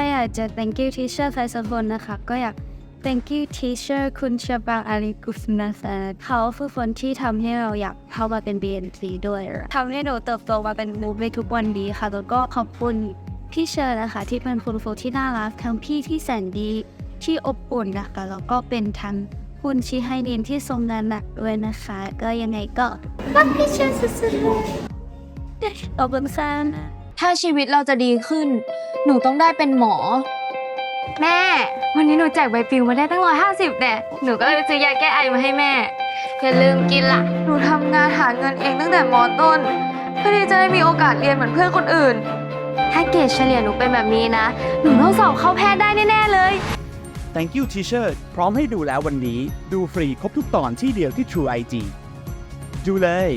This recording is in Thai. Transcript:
ถ้าอยากจะ thank you teacher ใครสักคนนะคะ ก็อยาก thank you teacher คุณชบางอาริกุสนะคะเขาคือคนที่ทำให้เราอยากเข้ามาเป็น BNC ด้วยทำให้หนูเติบโตมาเป็นมูฟในทุกวันนี้ค่ะ แล้วก็ขอบคุณพี่เชอร์นะคะ ที่เป็นคุณครูที่น่ารักทั้งพี่ที่แสนดีที่อบอุ่นนะคะแล้วก็เป็นทั้งคุณชี้ให้เรียนที่ทรงงานหนักด้วยนะคะ ก็ยังไงก็รักพี่เชอร์สุดๆเลยขอบคุณค่ะถ้าชีวิตเราจะดีขึ้น หนูต้องได้เป็นหมอ แม่ วันนี้หนูแจกใบปลิวมาได้ตั้งร้อยห้าสิบแน่หนูก็เลยไปซื้อยาแก้ไอมาให้แม่อย่าลืมกินล่ะ หนูทำงานหาเงินเองตั้งแต่มอต้นเพื่อที่จะได้มีโอกาสเรียนเหมือนเพื่อนคนอื่น ถ้าเกรดเฉลี่ยหนูเป็นแบบนี้นะ หนูต้องสอบเข้าแพทย์ได้แน่ๆเลย Thank you Teacher พร้อมให้ดูแล้ววันนี้ ดูฟรีครบทุกตอนที่เดียวที่ True IG ดูเลย